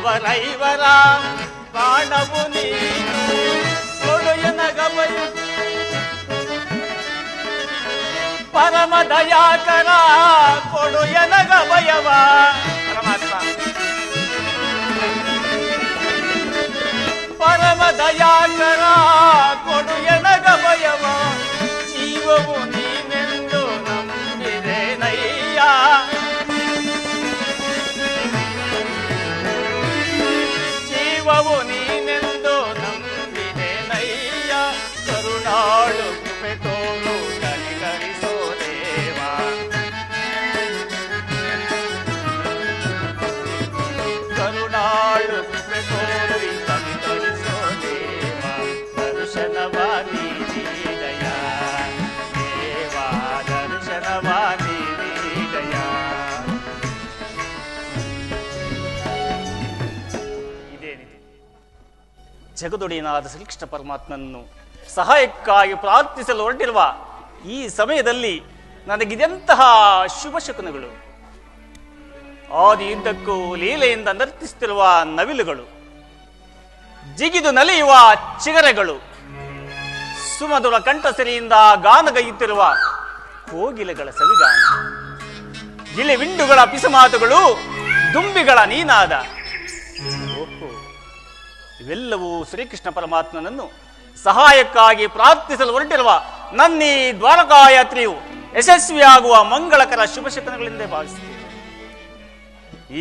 ಪಾಂಡವರೈವರ ಪ್ರಾಣವು ನೀನು ಕೊಡುಯನ ಗಮಯ ಪರಮ ದಯಾಕರ ಕೊಡು ಎನಗ ಜಗದೊಡೆಯನಾದ ಶ್ರೀಕೃಷ್ಣ ಪರಮಾತ್ಮನನ್ನು ಸಹಾಯಕ್ಕಾಗಿ ಪ್ರಾರ್ಥಿಸಲು ಹೊರಟಿರುವ ಈ ಸಮಯದಲ್ಲಿ ನನಗಿದೆಂತಹ ಶುಭ ಶಕುನಗಳು. ಆದಿಯುದ್ದಕ್ಕೂ ಲೀಲೆಯಿಂದ ನರ್ತಿಸುತ್ತಿರುವ ನವಿಲುಗಳು. ಜಿಗಿದು ನಲಿಯುವ ಚಿಗರೆಗಳು. ಸುಮಧುರ ಕಂಠಸಿರಿಯಿಂದ ಗಾನಗೈಯುತ್ತಿರುವ ಕೋಗಿಲೆಗಳ ಸವಿಗಾನ. ಗಿಳಿವಿಂಡುಗಳ ಪಿಸಮಾತುಗಳು, ದುಂಬಿಗಳ ನೀನಾದ ಇವೆಲ್ಲವೂ ಶ್ರೀಕೃಷ್ಣ ಪರಮಾತ್ಮನನ್ನು ಸಹಾಯಕ್ಕಾಗಿ ಪ್ರಾರ್ಥಿಸಲು ಹೊರಟಿರುವ ನನ್ನೀ ದ್ವಾರಕಾಯಾತ್ರೆಯು ಯಶಸ್ವಿಯಾಗುವ ಮಂಗಳಕರ ಶುಭ ಶಕನಗಳಿಂದ ಭಾವಿಸುತ್ತೇನೆ.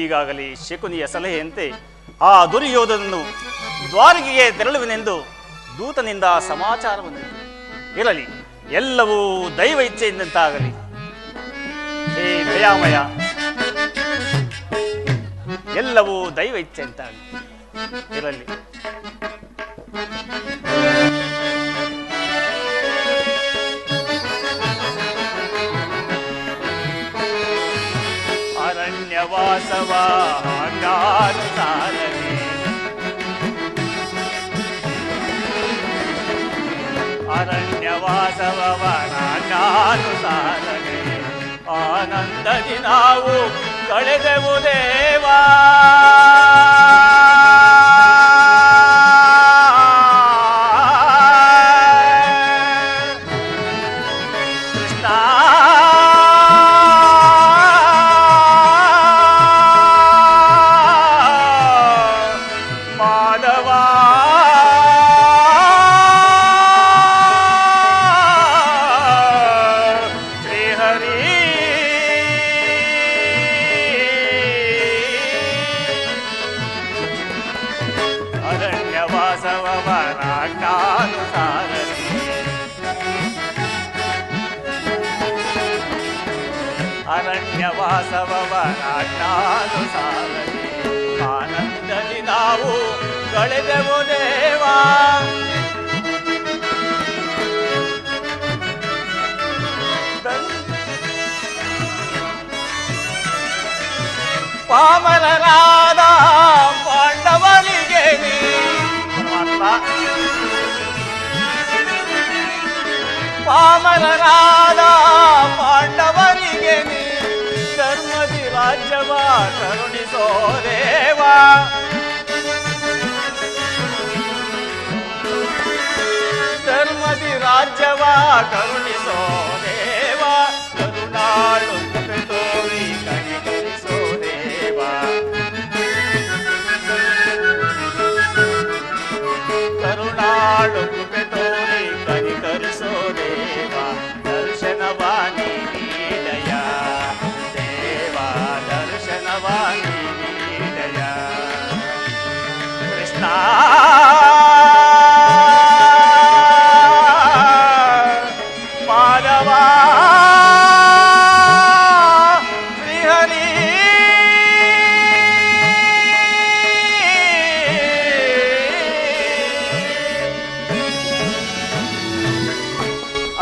ಈಗಾಗಲೇ ಶಕುನಿಯ ಸಲಹೆಯಂತೆ ಆ ದುರ್ಯೋಧನನ್ನು ದ್ವಾರಕೆಗೆ ತೆರಳುವೆನೆಂದು ದೂತನಿಂದ ಸಮಾಚಾರವನ್ನು ಇರಲಿ, ಎಲ್ಲವೂ ದೈವ ಇಚ್ಛೆಯಿಂದಂತಾಗಲಿ. ಹೇ ದಯಾಮಯ, ಎಲ್ಲವೂ ದೈವ ಇಚ್ಛೆ ಅಂತಾಗಲಿ ಇರಲಿ. ಅರಣ್ಯವಾಸವ ನಾನು ಸಾರಲಿ ಅರಣ್ಯವಾಸವ ನಾನು ಆನಂದದಿ ನಾವು ಕಳೆದೆವು ದೇವಾ. ಅರಣ್ಯವಾಸವನಾನುಸಾರಲಿ ಆನಂದದಿ ನಾವು ಕಳೆದೆವು ದೇವಾ. ಪಾಮರಾದ ಪಾಂಡವರಿಗೆ ನೀ ಪರಮಾತ್ಮ సోదేవా ధర్మది రాజ్యవా కరుణి సోదేవా కరుణాళు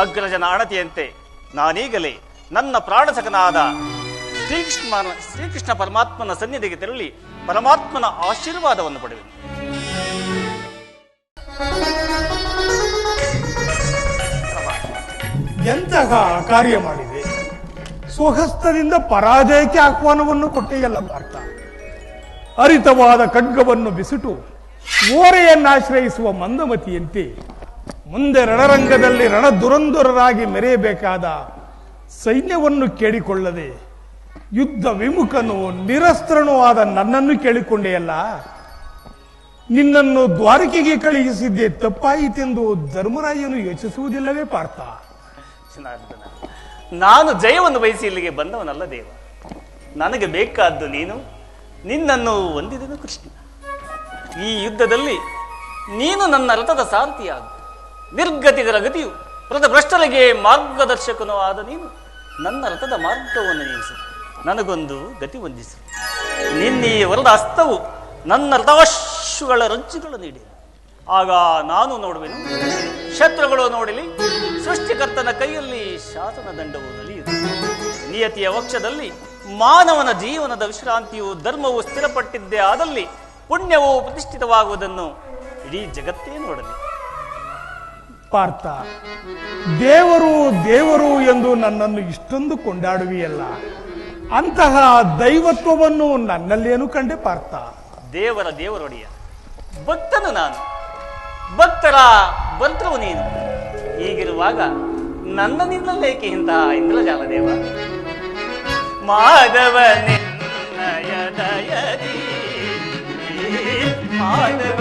ಅಗ್ರಜನ ಅಣತಿಯಂತೆ. ನಾನೀಗಲೇ ನನ್ನ ಪ್ರಾಣಸಕನಾದ ಶ್ರೀಕೃಷ್ಣ ಶ್ರೀಕೃಷ್ಣ ಪರಮಾತ್ಮನ ಸನ್ನಿಧಿಗೆ ತೆರಳಿ ಪರಮಾತ್ಮನ ಆಶೀರ್ವಾದವನ್ನು ಪಡೆದು ಎಂತಹ ಕಾರ್ಯ ಮಾಡಿದೆ? ಸ್ವಹಸ್ತದಿಂದ ಪರಾಜಯಕ್ಕೆ ಆಹ್ವಾನವನ್ನು ಕೊಟ್ಟೆಯಲ್ಲ ಭಾರತ ಅರಿತವಾದ ಖಡ್ಗವನ್ನು ಬಿಸಿಟು ಓರೆಯನ್ನಾಶ್ರಯಿಸುವ ಮಂದಮತಿಯಂತೆ ಮುಂದೆ ರಣರಂಗದಲ್ಲಿ ರಣದುರಂದುರರಾಗಿ ಮೆರೆಯಬೇಕಾದ ಸೈನ್ಯವನ್ನು ಕೇಳಿಕೊಳ್ಳದೆ ಯುದ್ಧ ವಿಮುಖನು ನಿರಸ್ತ್ರನೂ ಆದ ನನ್ನನ್ನು ಕೇಳಿಕೊಂಡೆಯಲ್ಲ ನಿನ್ನನ್ನು ದ್ವಾರಕೆಗೆ ಕಳುಹಿಸಿದ್ದೆ ತಪ್ಪಾಯಿತೆಂದು ಧರ್ಮರಾಯನು ಯೋಚಿಸುವುದಿಲ್ಲವೇ ಪಾರ್ಥ. ನಾನು ಜಯವನ್ನು ಬಯಸಿ ಇಲ್ಲಿಗೆ ಬಂದವನಲ್ಲ ದೇವ. ನನಗೆ ಬೇಕಾದ್ದು ನೀನು, ನಿನ್ನನ್ನು ಹೊಂದಿದನು ಕೃಷ್ಣ. ಈ ಯುದ್ಧದಲ್ಲಿ ನೀನು ನನ್ನ ರಥದ ಸಾರಥಿಯಾಗು. ನಿರ್ಗತಿಗರ ಗತಿಯು. ಭ್ರಷ್ಟರಿಗೆ ಮಾರ್ಗದರ್ಶಕನೂ ಆದ ನೀನು ನನ್ನ ರಥದ ಮಾರ್ಗವನ್ನು ನೇಮಿಸು ನನಗೊಂದು ಗತಿ ಹೊಂದಿಸು. ನಿನ್ನೆ ವರದ ಹಸ್ತವು ನನ್ನ ರಥಾಶುಗಳ ರಂಚುಗಳು ನೀಡಿ ಆಗ ನಾನು ನೋಡುವೆನು, ಶತ್ರುಗಳು ನೋಡಲಿ, ಸೃಷ್ಟಿಕರ್ತನ ಕೈಯಲ್ಲಿ ಶಾಸನ ದಂಡವು ನಲಿಯುತ್ತೆ ನಿಯತಿಯ ವಕ್ಷದಲ್ಲಿ ಮಾನವನ ಜೀವನದ ವಿಶ್ರಾಂತಿಯು ಧರ್ಮವು ಸ್ಥಿರಪಟ್ಟಿದ್ದೇ ಆದಲ್ಲಿ ಪುಣ್ಯವು ಪ್ರತಿಷ್ಠಿತವಾಗುವುದನ್ನು ಇಡೀ ಜಗತ್ತೇ ನೋಡಲಿ. ಪಾರ್ಥ, ದೇವರು ದೇವರು ಎಂದು ನನ್ನನ್ನು ಇಷ್ಟೊಂದು ಕೊಂಡಾಡುವಿಯಲ್ಲ, ಅಂತಹ ದೈವತ್ವವನ್ನು ನನ್ನಲ್ಲೇನು ಕಂಡೆ ಪಾರ್ಥ? ದೇವರ ದೇವರೊಡೆಯ, ಭಕ್ತನು ನಾನು, ಭಕ್ತರ ಬಂತ್ರವು ನೀನು. ಹೀಗಿರುವಾಗ ನನ್ನ ನಿನ್ನಲ್ಲೇಕೆ ಇಂತಹ ಇಂದ್ರಜಾಲ ದೇವ ಮಾಧವ ನಿನ್ನಯ ದಯದಿ ಮಾಧವ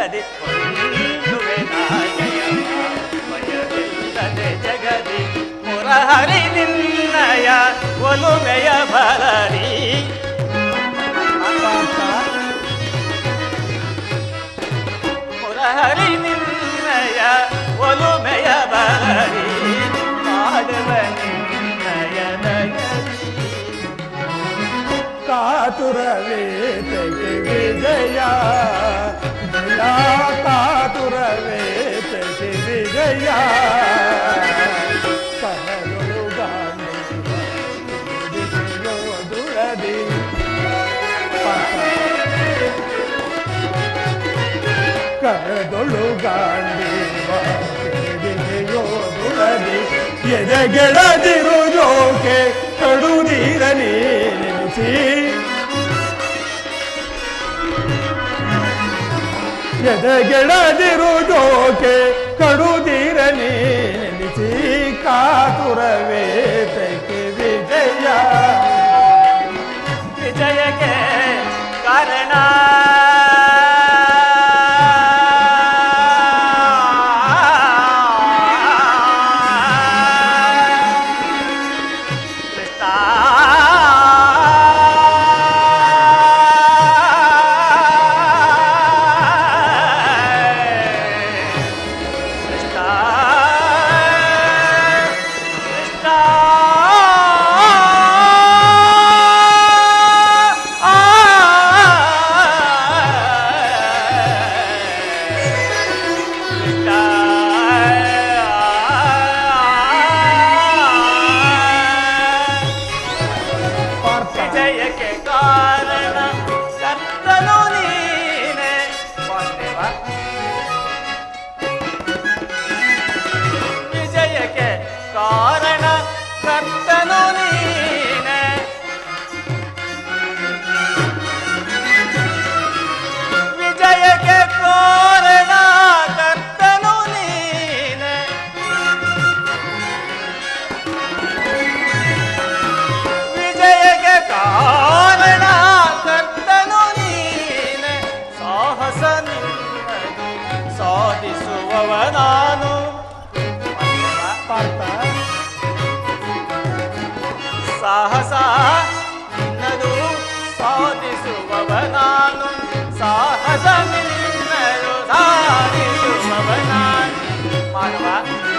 ಜಗದಿ ಹೊಂದುವೆ ನಾ ಜಯವ ಭಯವಿಲ್ಲದೆ ಜಗದಿ ಮುರಹರಿ ನಿನ್ನಯ ಒಲುಮೆಯ ಭರರಿ ಮುರಹರಿ ನಿನ್ನಯ ಒಲುಮೆಯ ಭರರಿ ಮಾಡುವ ನಿನ್ನಯ ದಯದಿ ಕಾತುರವೇ ತೆಗೆ ವಿಜಯ ಜಯ ಕಾತುರವೇ ತೆಗೆ ವಿಜಯ ಕನಲು ದುರದಿ ಕರದೊಳು ಗಾಂಡಿವ ದುರದಿ ಎದೆಗೆಳದಿರು ಜೋಕೆ ಕಡುನೀರ ನಿಲ್ಲಿಸಿ ಎದೆಗೆಳದಿರು ಕಡುದಿರ ನಿಲ್ಲಿಸಿ ಕಾತುರವೇ.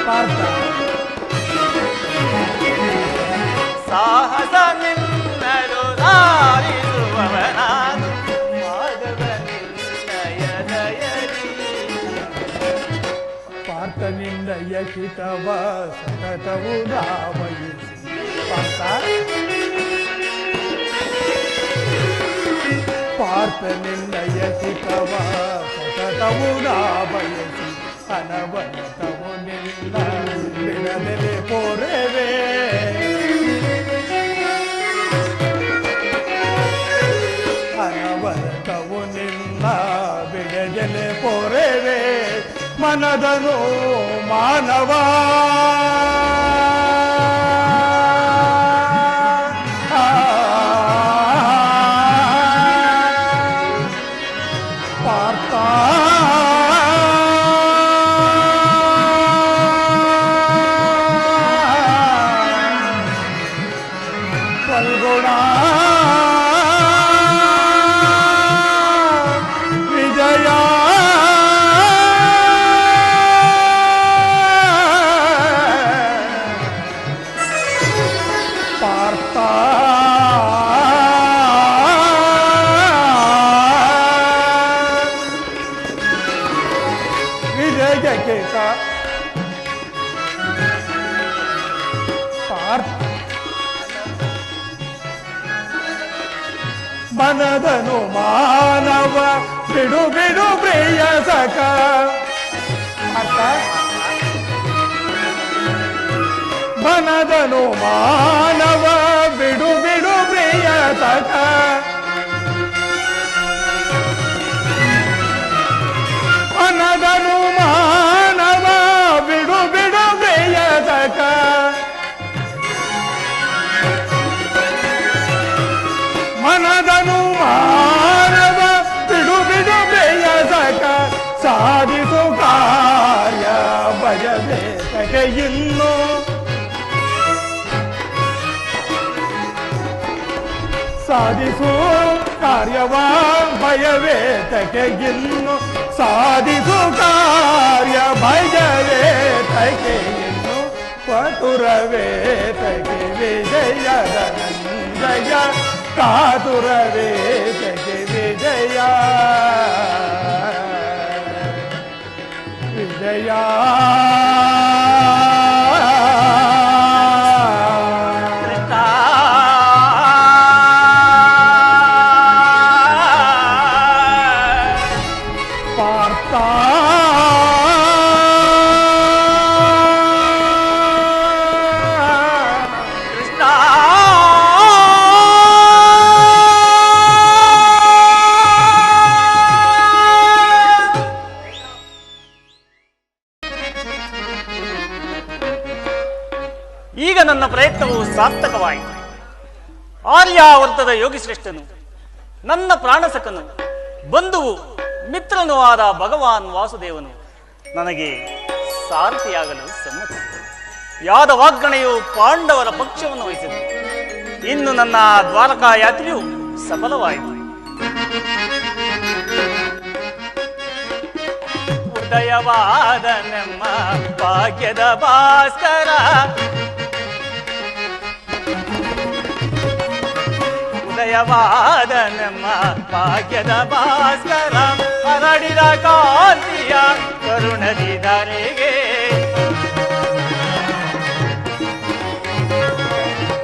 పార్త సాహಸ ನಿನ್ನರು ರಾವಿರುವವನಾದು ಮಾಧವ ಪಾರ್ಥ ನಿನ್ನಯ ಕಿತವ ಸತತವು ರಾಮಯಿಸಿ ಪಾರ್ಥ పార్త నిన్నయసి కవా సతతము నా బయసి అనవనతము ಬಿಡದಲೆ ಪೋರೆವೆ ಅನವರತವು ನಿನ್ನ ಬಿಡದಲೆ ಪೋರೆವೆ ಮನದನು ಮಾನವ ಮನದನು ಮಾನವ. ಬಿಡು ಬಿಡು ಪ್ರಿಯ ಸಖ. ಮನದನು ಮಾನವ. ಬಿಡು ಬಿಡು ಪ್ರಿಯ ಸಖ. ಸಾಧಿಸು ಕಾರ್ಯವ ಭಯವೇತಕ್ಕೆ ಇನ್ನು ಸಾಧಿಸು ಕಾರ್ಯ ಭಯವೇತಕ್ಕೆ ಇನ್ನು ಪಟುರವೇತಕ್ಕೆ ವಿಜಯದ ನಂಜಯ ಕಾತುರವೇತಕ್ಕೆ ವಿಜಯ ನನ್ನ ಪ್ರಯತ್ನವು ಸಾರ್ಥಕವಾಯಿತು. ಆರ್ಯಾವರ್ತದ ಯೋಗಿಶ್ರೇಷ್ಠನು, ನನ್ನ ಪ್ರಾಣಸಕನು, ಬಂಧುವು, ಮಿತ್ರನೂ ಆದ ಭಗವಾನ್ ವಾಸುದೇವನು ನನಗೆ ಸಾರಥಿಯಾಗಲು ಸಮ್ಮತಿ. ಯಾದವಾಗ್ಗಣೆಯು ಪಾಂಡವರ ಪಕ್ಷವನ್ನು ವಹಿಸಿತು. ಇನ್ನು ನನ್ನ ದ್ವಾರಕಾ ಯಾತ್ರೆಯು ಸಫಲವಾಯಿತು. ಉದಯವಾದ ನಮ್ಮ ಭಾಗ್ಯದ ಭಾಸ್ಕರ ಉದಯವಾದ ನಮ್ಮ ಭಾಗ್ಯದ ಭಾಸ್ಕರ, ಹರಡಿದ ಕಾಂತಿಯ ಕರುಣದಿ ಧರೆಗೆ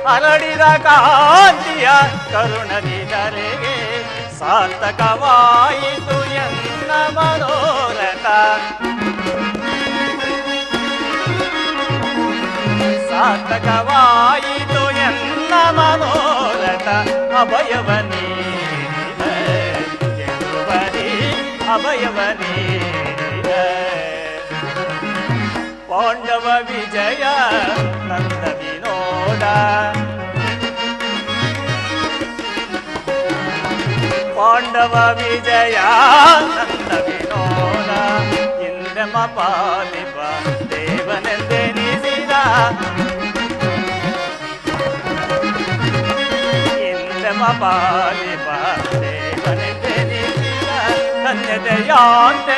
ಹರಡಿದ ಕಾಂತಿಯ ಕರುಣದಿ ಧರೆಗೆ ಸಾರ್ಥಕವಾಯಿತು ಎನ್ನ ಮನೋರಥ. ಸಾರ್ಥಕವಾಯಿತು ಎನ್ನ அபயவனே. அபயவனே. பாண்டவ விஜய நந்த வினோத பாண்டவ விஜய நந்த வினோத இந்திரம பாலிப தேவனந்தே நிசிதா पालिपाले वनते निशिरा धन्यतयान्ते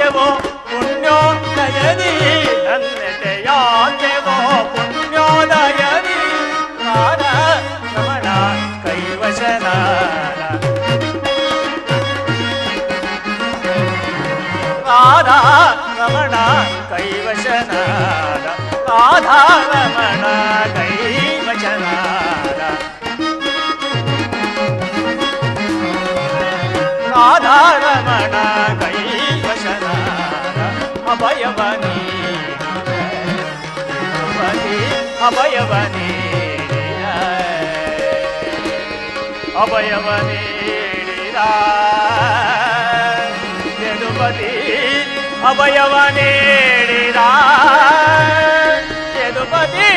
ಯಾತೆವೋ ಪುಣ್ಯೋದಯದಿ ನನ್ನೆತೆಯಾತೆವೋ ಪುಣ್ಯೋದಯದಿ ರಾಧ ರಮಣ ಕೈವಶನಾದ ರಾಧಾ ರಮಣ ಕೈವಶನಾದ ರಾಧಾ ರಮಣ ಕೈವಶನಾದ ರಾಧಾ ರಮಣ அபயவானி அபயவானி அபயவானி எதுபதி அபயவானேடிரா எதுபதி